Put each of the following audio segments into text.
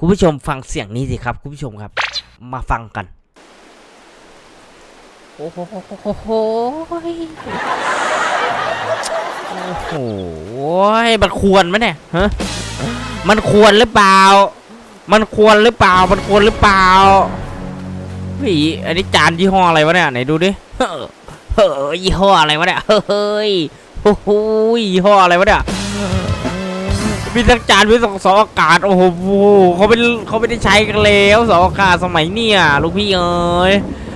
คุณผู้ชมฟังเสียงนี้สิครับ คุณผู้ชมครับ มาฟังกันโอ้โหโอ้โหโอ้โหมันควรไหมเนี่ยฮะมันควรหรือเปล่า มันควรหรือเปล่า มันควรหรือเปล่าเฮ้ยอันนี้จานยี่ห้ออะไรวะเนี่ยไหนดูดิเฮ้อเฮ้อยี่ห้ออะไรวะเนี่ยเฮ้ยโอ้โหยี่ห้ออะไรวะเนี่ย มีทั้งจานมีทั้งเสาอากาศโอ้โหเขาเป็นเขาไม่ได้ใช้กันแล้วเสาอากาศสมัยเนี่ยลูกพี่เอ้ย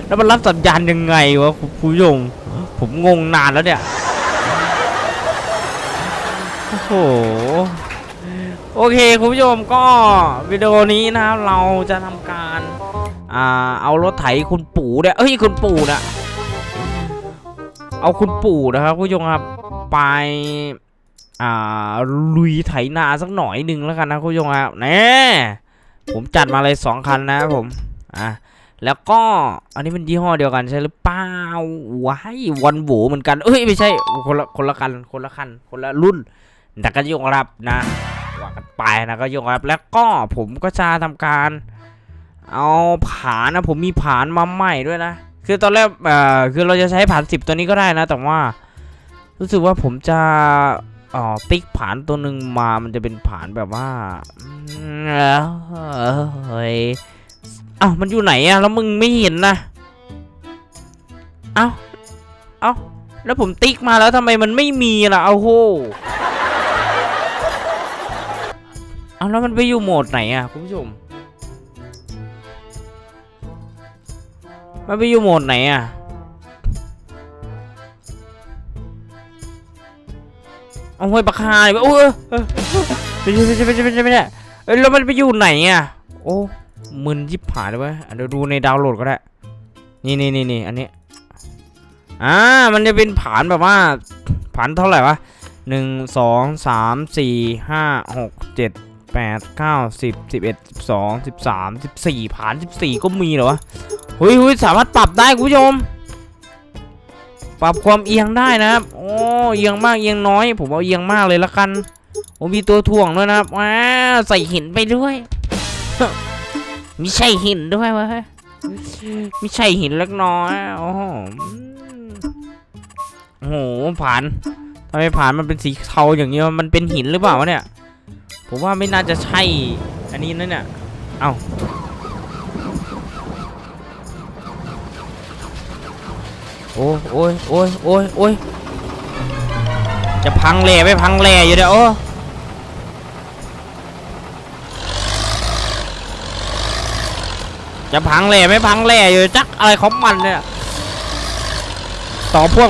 แล้วมันรับสัญญาณยังไงวะคุณผู้ชมผมงงนานแล้วเนี่ยโอ้โหโอเคคุณผู้ชมก็วิดีโอนี้นะครับเราจะทำการอ่าเอารถไถคุณปู่เนี่ยเอ้ยคุณปู่นะเอาคุณปู่นะครับคุณผู้ชมครับไป อ่าลุยไถนาสักหน่อยหนึ่งแล้วกันนะคุณผู้ชมครับแน่ผมจัดมาเลยสองคันนะครับผมอะแล้วก็อันนี้เป็นยี่ห้อเดียวกันใช่หรือเปล่าว้ายวันโหวเหมือนกันเอ้ยไม่ใช่คนละคนละคันคนละคันคนละรุ่นแต่ก็ยกรับนะว่ากันไปนะก็ยกรับแล้วก็ผมก็จะทำการ เอาผานนะผมมีผานมาใหม่ด้วยนะคือตอนแรกเอ่อคือเราจะใช้ผานสิบตัวนี้ก็ได้นะ แต่ว่า รู้สึกว่าผมจะ อ๋อติ๊กผานตัวหนึ่งมามันจะเป็นผานแบบว่าเฮ้ยอ้าวมันอยู่ไหนอะแล้วมึงไม่เห็นนะเอ้าเอ้าแล้วผมติ๊กมาแล้วทำไมมันไม่มีล่ะเอาโหเอาแล้วมันไปอยู่โหมดไหนอะคุณผู้ชมมันไปอยู่โหมดไหนอะ เอาห้วยปลาคาเลยโอ้ยเออไม่ใช่ไม่ใช่ไม่ใช่ไม่ใช่ไม่ใช่เอ้ยแล้วมันไปอยู่ไหนอะโอ้มึนยิบหายเลยเว้ยอะเดี๋ยวดูในดาวน์โหลดก็ได้ นี่นี่นี่นี่อันนี้อ่ามันจะเป็นผานแบบว่าผานเท่าไหร่วะหนึ่งสองสามสี่ห้าหกเจ็ดแปดเก้าสิบสิบเอ็ดสิบสองสิบสามสิบสี่ผานสิบสี่ก็มีเหรอวะเฮ้ยเฮ้ยสามารถปรับได้คุณผู้ชม ปรับความเอียงได้นะครับโอ้ เอียงมากเอียงน้อย ผมเอาเอียงมากเลยละกันโอ้มีตัวถ่วงด้วยนะครับว้าใส่หินไปด้วยไมีใช่หินด้วยวะไมีใช่หินเล็กน้อยโอ้โหโอ้โหผ่านทำไมผ่านมันเป็นสีเทาอย่างนี้วะมันเป็นหินหรือเปล่าวะเนี่ย ผมว่าไม่น่าจะใช่อันนี้นั่นเนี่ยเอ้าโอ้โอ้ยโอ้ยโอ้ยโอ้ย จะพังแหล่ไม่พังแหล่อยู่เดี๋ยวโอ้จะพังแหล่ไม่พังแหล่อยู่จักอะไรของมันเนี่ยต่อพวง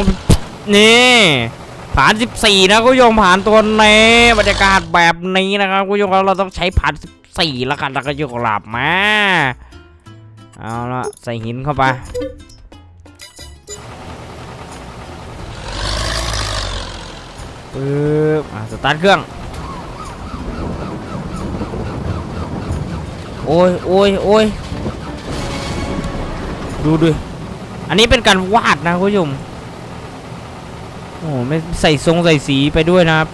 นี่ผ่าน14 นะคุณผู้ชมผ่านตัวนี้บรรยากาศแบบนี้นะครับคุณผู้ชมเราต้องใช้ผ่าน14แล้วกันแล้วก็ยกหลับมาเอาละใส่หินเข้าไป ปึ๊บอะสตาร์ทเครื่อง โอ้ยโอ้ยโอ้ยดูดิอันนี้เป็นการวาดนะคุณผู้ชมโอ้ไม่ใส่ทรงใส่สีไปด้วยนะครับ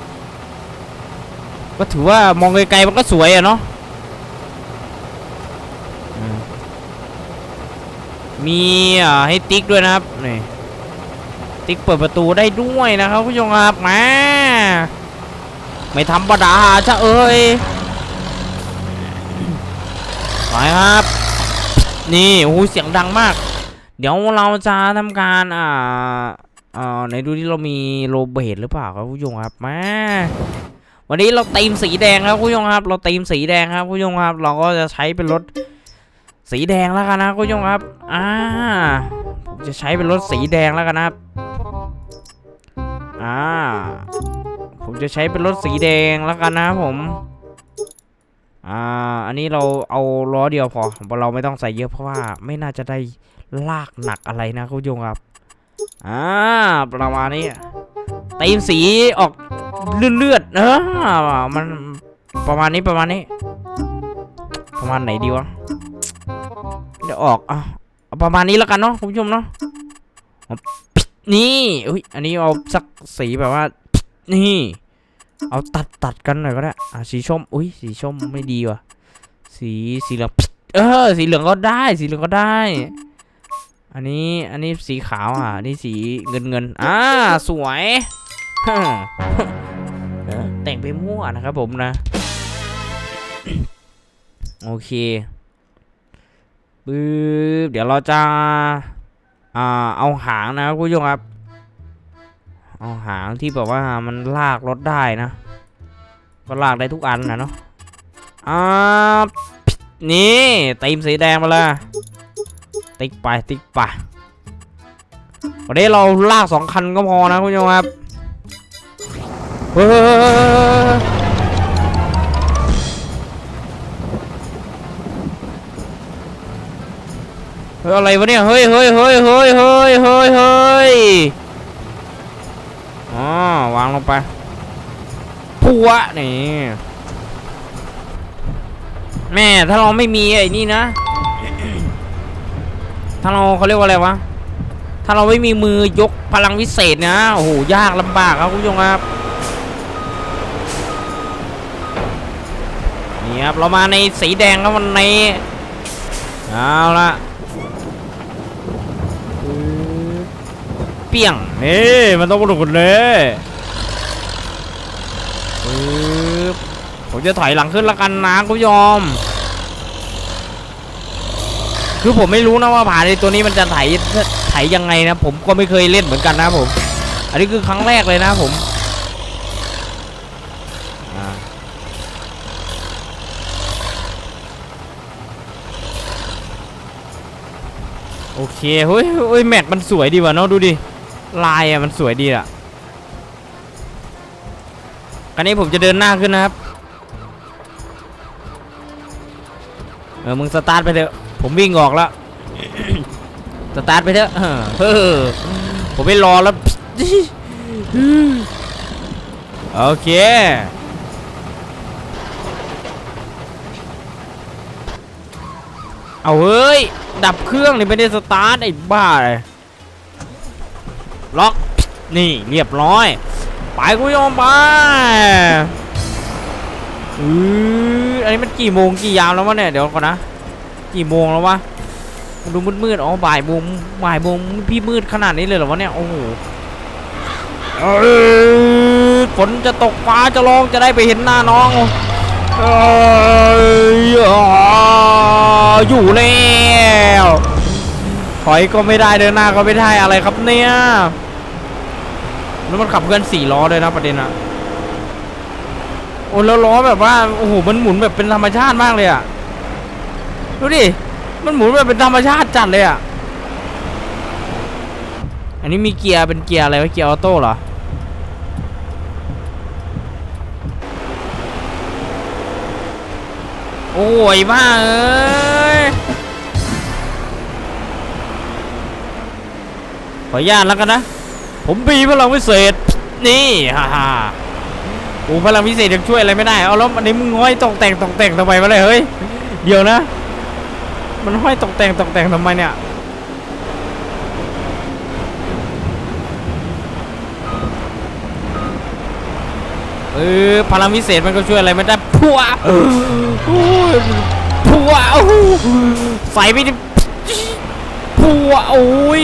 ก็ถือว่ามองไกลๆมันก็สวยอะเนาะมีให้ติ๊กด้วยนะครับนี่ติ๊กเปิดประตูได้ด้วยนะครับผู้ชมครับมา ไม่ธรรมดาชะเอ้ยไปครับ นี่โอ้เสียงดังมาก เดี๋ยวเราจะทำการอ่าอ่าไหนดูที่เรามีโรเบทหรือเปล่าครับผู้ชมครับแมาวันนี้เราตีมสีแดงครับผู้ชมครับ เราตีมสีแดงครับผู้ชมครับ เราก็จะใช้เป็นรถสีแดงแล้วกันนะผู้ชมครับอ่าผมจะใช้เป็นรถสีแดงแล้วกันนะครับอ่า ผมจะใช้เป็นรถสีแดงแล้วกันนะครับผม อ่า อันนี้เราเอาล้อเดียวพอ เราไม่ต้องใส่เยอะเพราะว่าไม่น่าจะได้ลากหนักอะไรนะคุณผู้ชมครับ อ่า ประมาณนี้ตีมสีออกเลือดๆเออมันประมาณนี้ประมาณนี้ ประมาณไหนดีวะเดี๋ยวออกอะเอาประมาณนี้แล้วกันเนาะคุณผู้ชมเนาะนี่อุ้ยอันนี้เอาสักสีแบบว่า นี่ เอาตัดตัดกันหน่อยก็ได้ อะสีส้มอุ้ยสีส้มไม่ดีว่ะ สีสีเหลือง เออ สีเหลืองก็ได้ สีเหลืองก็ได้ อันนี้ อันนี้สีขาวอะนี่สีเงินเงินอ่า สวยแต่งไปมั่วนะครับผมนะ โอเคปึ๊บเดี๋ยวเราจะ อ่า เอาหางนะครับคุณผู้ชมครับ เอาหางที่แบบว่ามันลากรถได้นะ ก็ลากได้ทุกอันนะเนาะอ่านี่ตีมสีแดงมาเลยติ๊กไปติ๊กไปวันนี้เราลากสองคันก็พอนะคุณผู้ชมครับเฮ้ยอะไรวะเนี่ยเฮ้ยเฮ้ยเฮ้ยเฮ้ยเฮ้ยเฮ้ยเฮ้ย วางลงไปพัวนี่แม่ถ้าเราไม่มีไอ้นี่นะ ถ้าเราเขาเรียกว่าอะไรวะ ถ้าเราไม่มีมือยกพลังวิเศษนะ โอ้โห ยากลำบากครับคุณผู้ชมครับนี่ครับ เรามาในสีแดงครับวันนี้ เอาละ เปี้ยงนี่มันต้องมาดูกันเลยปึ๊บผมจะถอยหลังขึ้นละกันนะคุณผู้ชมคือผมไม่รู้นะว่าผ่านในตัวนี้มันจะไถไถยังไงนะ ผมก็ไม่เคยเล่นเหมือนกันนะผม อันนี้คือครั้งแรกเลยนะผมอ่าโอเคเฮ้ยเฮ้ยแม็กมันสวยดีว่ะเนาะดูดิ ลายอะมันสวยดีอะกันนี้ผมจะเดินหน้าขึ้นนะครับ เออมึงสตาร์ทไปเถอะ ผมวิ่งออกแล้ว สตาร์ทไปเถอะเออเออผมไม่รอแล้ว โอเคเอาเฮ้ย ดับเครื่องนี่ไม่ได้สตาร์ทไอ้บ้าเลย ล็อกนี่เรียบร้อย ไปกูยอมไปอืออันนี้มันกี่โมงกี่ยามแล้ววะเนี่ยเดี๋ยวก่อนนะ กี่โมงแล้ววะมันดูมืดๆอ๋อบ่ายโมงบ่ายโมงพี่มืดขนาดนี้เลยเหรอวะเนี่ยโอ้โหฝนจะตกฟ้าจะร้องจะได้ไปเห็นหน้าน้องออ,อยู่แล้ว อยก็ไม่ได้เดินหน้าก็ไม่ได้อะไรครับเนี่ยแล้วมันขับเคลื่อนสี่ล้อเลยนะประเด็นอะโอ้แล้วล้อแบบว่าโอ้โหมันหมุนแบบเป็นธรรมชาติมากเลยอะดูดิมันหมุนแบบเป็นธรรมชาติจัดเลยอะอันนี้มีเกียร์เป็นเกียร์อะไรวะเกียร์ออโต้เหรอโอ้ยบ้าเอ้ ขออนุญาตแล้วกันนะ ผมมีพลังพิเศษ นี่ฮ่าฮ่าโอ้พลังพิเศษยังช่วยอะไรไม่ได้ เอาแล้วอันนี้มึงง้อยตกแต่งตกแต่งทำไมวะเลยเฮ้ย เดี๋ยวนะ มันห้อยตกแต่งตกแต่งทำไมเนี่ยเออพลังพิเศษมันก็ช่วยอะไรไม่ได้พัวพัวใส่ไปดิพัวโอ้ย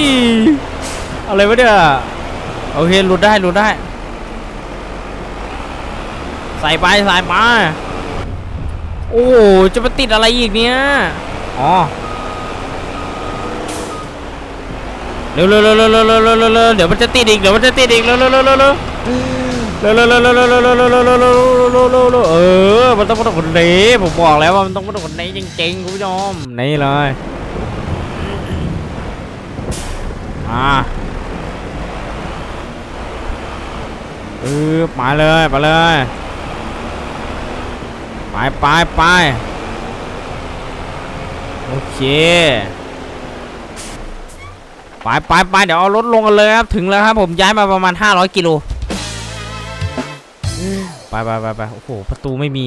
อะไรวะเนี่ยโอเคหลุดได้หลุดได้ ใส่ไปใส่ไปโอ้จะมาติดอะไรอีกเนี่ยอ๋อเร็วเร็วเร็วเร็วเร็วเร็วเร็วเร็วเดี๋ยวมันจะติดอีกเดี๋ยวมันจะติดอีกเร็วเร็วเร็วเร็วเร็วเร็วเร็วเร็วเร็วเร็วเร็วเร็วเร็วเร็วเร็วเร็วเออมันต้องมาตรงคนนี้ผมบอกแล้วว่ามันต้องมาตรงคนนี้จริงๆคุณผู้ชมนี่เลยมาเออไปเลยไปเลยไปไปไปโอเคไปไปไปเดี๋ยวเอารถลงกันเลยครับถึงแล้วครับผมย้ายมาประมาณ 500 กิโลไปไปไปไปโอ้โหประตูไม่มี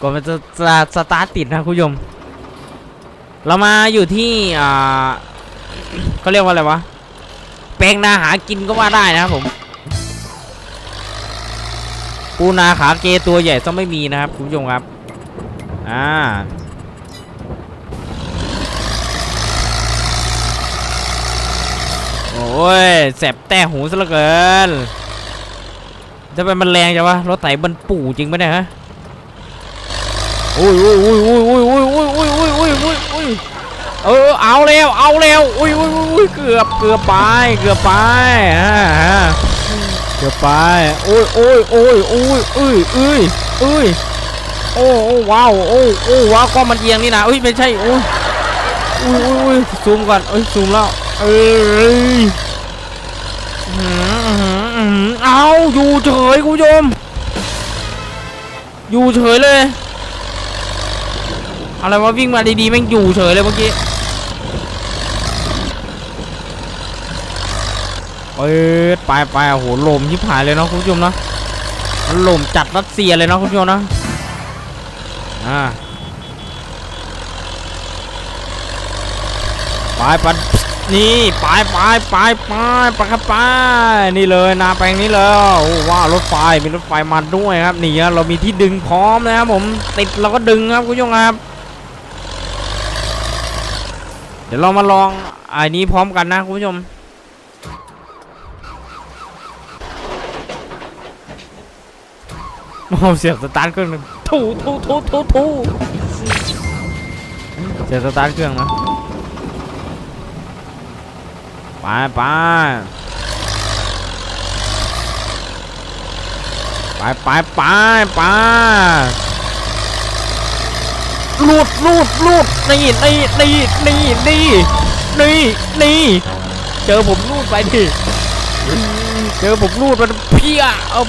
ก่อนมันจะจะสตาร์ทติดนะคุณผู้ชม เรามาอยู่ที่อ่า เขาเรียกว่าอะไรวะแปลงนาหากินก็ว่าได้นะครับผมปูนาขาเกตัวใหญ่ต้องไม่มีนะครับคุณผู้ชมครับอ่าโอ้ยแสบแต่หูซะเหลือเกินจะเป็นมันแรงจังวะรถไถมันปู่จริงปะเนี่ยฮะอุ้ยอุ้ยอุ้ยอุ้ยอุ้ย เออเอาแล้วเอาแล้วอุ้ยอุ้ยอุ้ยเกือบเกือบไปเกือบไปอ่าฮะเกือบไปโอ้ยโอ้ยโอ้ยโอ้ยเอ้ยเอ้ยเอ้ยโอ้โอ้ว้าวโอ้โอ้ว้าวก็มันเอียงนี่นะเอ้ยไม่ใช่อุ้ยอุ้ยอุ้ยซูมก่อนเอ้ยซูมแล้วเอ้ยอื้อออื้ออเอาอยู่เฉยคุณผู้ชมอยู่เฉยเลยอะไรวะวิ่งมาดีๆแม่งอยู่เฉยเลยเมื่อกี้ เอ้ยไปไปโอ้โหลมชิบหายเลยเนาะคุณผู้ชมเนาะลมจัดรัสเซียเลยเนาะคุณผู้ชมเนาะอ่าไปไปนี่ไปไปไปไปไปครับไปนี่เลยนาแปลงนี้เลยโอ้ว้ารถไฟมีรถไฟมาด้วยครับนี่ฮะเรามีที่ดึงพร้อมนะครับผมติดเราก็ดึงครับคุณผู้ชมครับ เดี๋ยวเรามาลองอันนี้พร้อมกันนะคุณผู้ชม โอ้เสียบสตาร์ทเครื่องหนึ่งทูทูทูทูทูเสียบสตาร์ทเครื่องนะไปไปไปไปไปไปลูดลูดลูดนี่นี่นี่นี่นี่นี่นี่เจอผมลูดไปดิเจอผมลูดมันเพี้ยเอา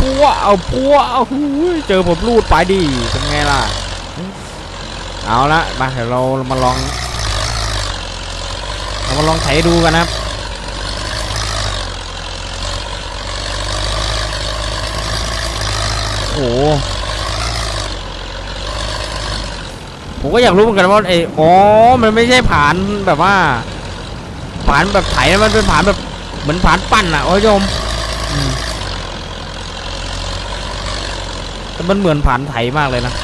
ปัวเอาปัวเอาหูยเจอผมลูดไปดิเป็นไงล่ะ เอาละมาเดี๋ยวเรามาลอง เรามาลองไถดูกันนะครับโอ้โหผมก็อยากรู้เหมือนกันว่าไอ้อ๋อ มันไม่ใช่ผานแบบว่า ผานแบบไถนะมันเป็นผานแบบเหมือนผานปั่นอะโอ้ยโยมอืมแต่ มันเหมือนผ่านไถมากเลยนะ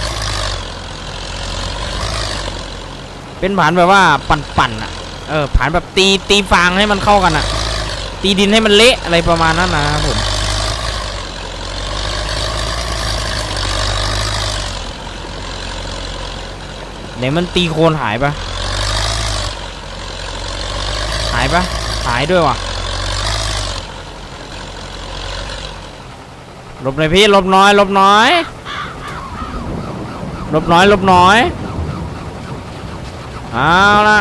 เป็นผ่านแบบว่าปั่นๆอะ เออผ่านแบบตีตีฟางให้มันเข้ากันอะตีดินให้มันเละอะไรประมาณนั้นนะครับผมไหนมันตีโคลนหายปะหายปะหายด้วยว่ะ หลบหน่อยพี่หลบน้อยหลบน้อยหลบน้อยหลบน้อยเอาละ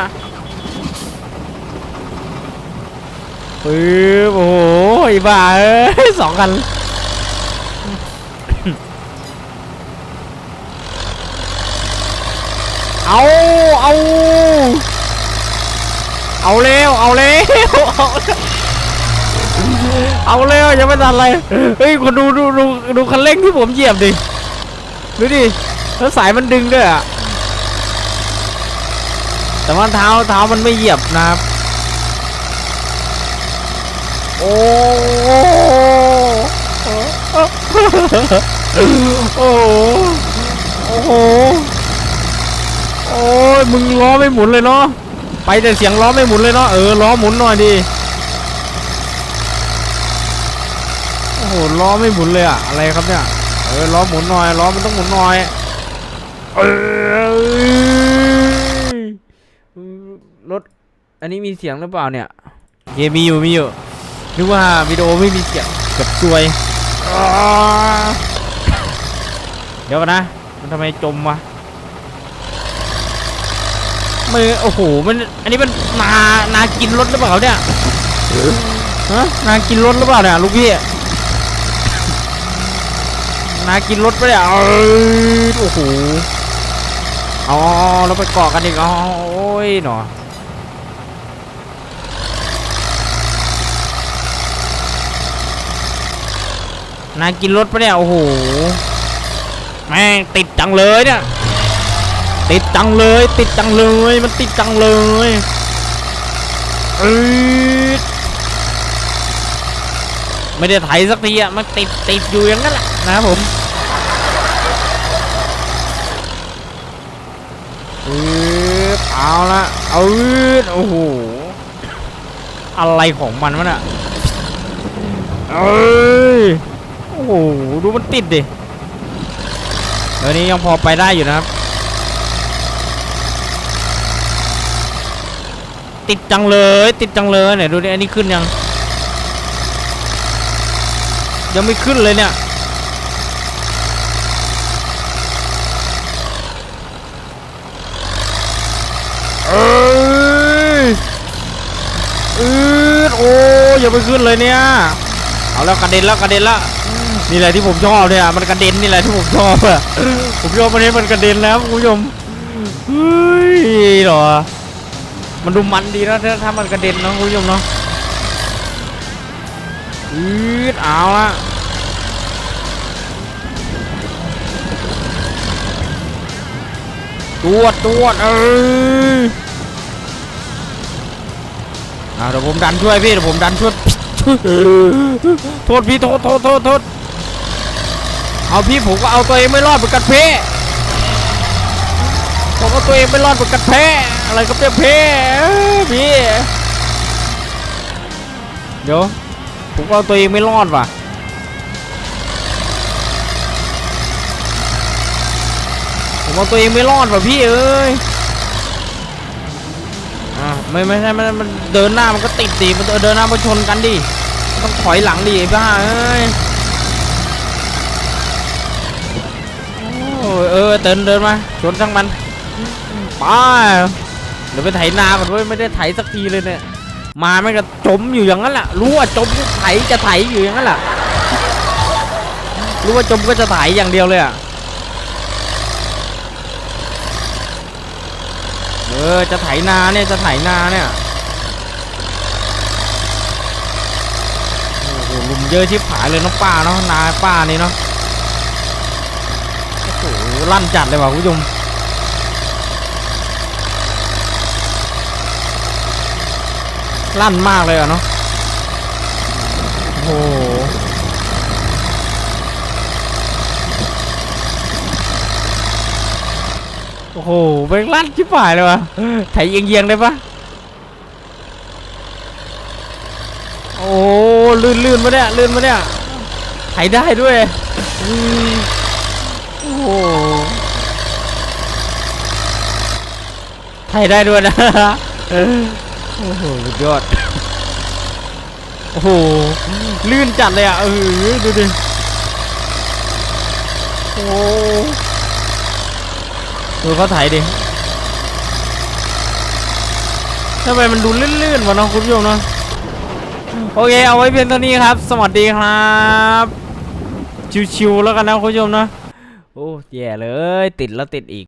ปึ๊บโอ้โหไอ้บ้าเอ้ยสองคันเอาเอาเอาเร็วเอาเร็วเอา เอาเร็วยังไม่ทันอะไรเฮ้ยคนดูดูดูดูคันเร่งที่ผมเหยียบดิดูดิแล้วสายมันดึงด้วยอะแต่ว่าเท้าเท้ามันไม่เหยียบนะครับโอ้โอ้โอ้โหโอ้ยมึงล้อไม่หมุนเลยเนาะไปแต่เสียงล้อไม่หมุนเลยเนาะเออล้อหมุนหน่อยดิ โอ้โหล้อไม่หมุนเลยอะอะไรครับเนี่ยเออล้อหมุนหน่อยล้อมันต้องหมุนหน่อยเออรถอันนี้มีเสียงหรือเปล่าเนี่ยเยมีอยู่มีอยู่นึกว่าวิดีโอไม่มีเสียงเกับซวยอ่าเดี๋ยวก่อนนะ มันทำไมจมวะมือโอ้โหมันอันนี้มันนานากินรถหรือเปล่าเนี่ยฮะนากินรถหรือเปล่าเนี่ยลูกพี่ นากินรถปเนี่ยอ้ยโอ้โหอ๋อเราไปเกาะกันอีกอ๋อโอ้ยหนอนายกินรถปะเนี่ยโอ้โหแม่งติดจังเลยเนี่ยติดจังเลย ติดจังเลยมันติดจังเลยเออ ไม่ได้ไถสักทีอะมันติดติดอยู่อย่างนั้นแหละนะครับผมอือเอาละเอาอืดโอ้โหอะไรของมันวะน่ะเอ้ยโอ้โหดูมันติดดิเดี๋ยวนี้ยังพอไปได้อยู่นะครับ ติดจังเลยติดจังเลยเนี่ยดูดิอันนี้ขึ้นยัง ยังไม่ขึ้นเลยเนี่ยเอ้ยอืดโอ้ยยังไม่ขึ้นเลยเนี่ย เอาแล้วกระเด็นแล้วกระเด็นแล้วนี่แหละที่ผมชอบเนี่ยมันกระเด็นนี่แหละที่ผมชอบอะผมชอบมันนี้มันกระเด็นแล้วคุณผู้ชมเฮ้ยเหรอมันดูมันดีนะถ้าถ้ามันกระเด็นเนอะคุณผู้ชมเนาะ อืดเอาละตรวจตรวจเอ้ยอ่าเดี๋ยวผมดันช่วยพี่เดี๋ยวผมดันช่วยโทษพี่โทษโทษโทษโทษเอาพี่ผมก็เอาตัวเองไม่รอดเหมือนกันเพ่ผมก็ตัวเองไม่รอดเหมือนกันเพ่อะไรก็เพ่เพ่พี่เดี๋ยว ผมก็เอาตัวเองไม่รอดว่ะผมเอาตัวเองไม่รอดว่ะพี่เอ้ยอ่าไม่ไม่ใช่มันมันเดินหน้ามันก็ติดดิมันเดินหน้ามาชนกันดิต้องถอยหลังดิไอ้บ้าเอ้ยโอ้ยเออเดินเดินมาชนทั้งมันไปเดี๋ยวไปไถนาก่อนเว้ยไม่ได้ไถสักทีเลยเนี่ย มาไม่งก็จมอยู่อย่างนั้นแหละรู้ว่าจมก็ไถจะไถอยู่อย่างนั้นแหละรู้ว่าจมก็จะไถอย่างเดียวเลยอะเออจะไถนาเนี่ยจะไถนาเนี่ยโอ้โหลุมเยอะชิบหายเลยน้องป้าเนาะนาป้านี่เนาะโอ้โหลั่นจัดเลยว่ะคุณผู้ชม ลั่นมากเลยอะเนาะโอ้โหโอ้โหเป็นลั่นชิบหายเลยวะไถเอียงๆได้ปะโอ้ลื่นลื่นมาเนี่ยลื่นมาเนี่ยไถได้ด้วยโอ้โหไถได้ด้วยนะ โอ้โหสุดยอด โอ้โห ลื่นจัดเลยอะ เออ ดูดิ โอ้ดูเขาไถดิทำไมมันดูลื่นๆวะเนาะคุณผู้ชมเนาะโอเค เอาไว้เพียงเท่านี้ครับ สวัสดีครับ ชิวๆแล้วกันนะคุณผู้ชมนะ โอ้แย่เลย ติดแล้วติดอีก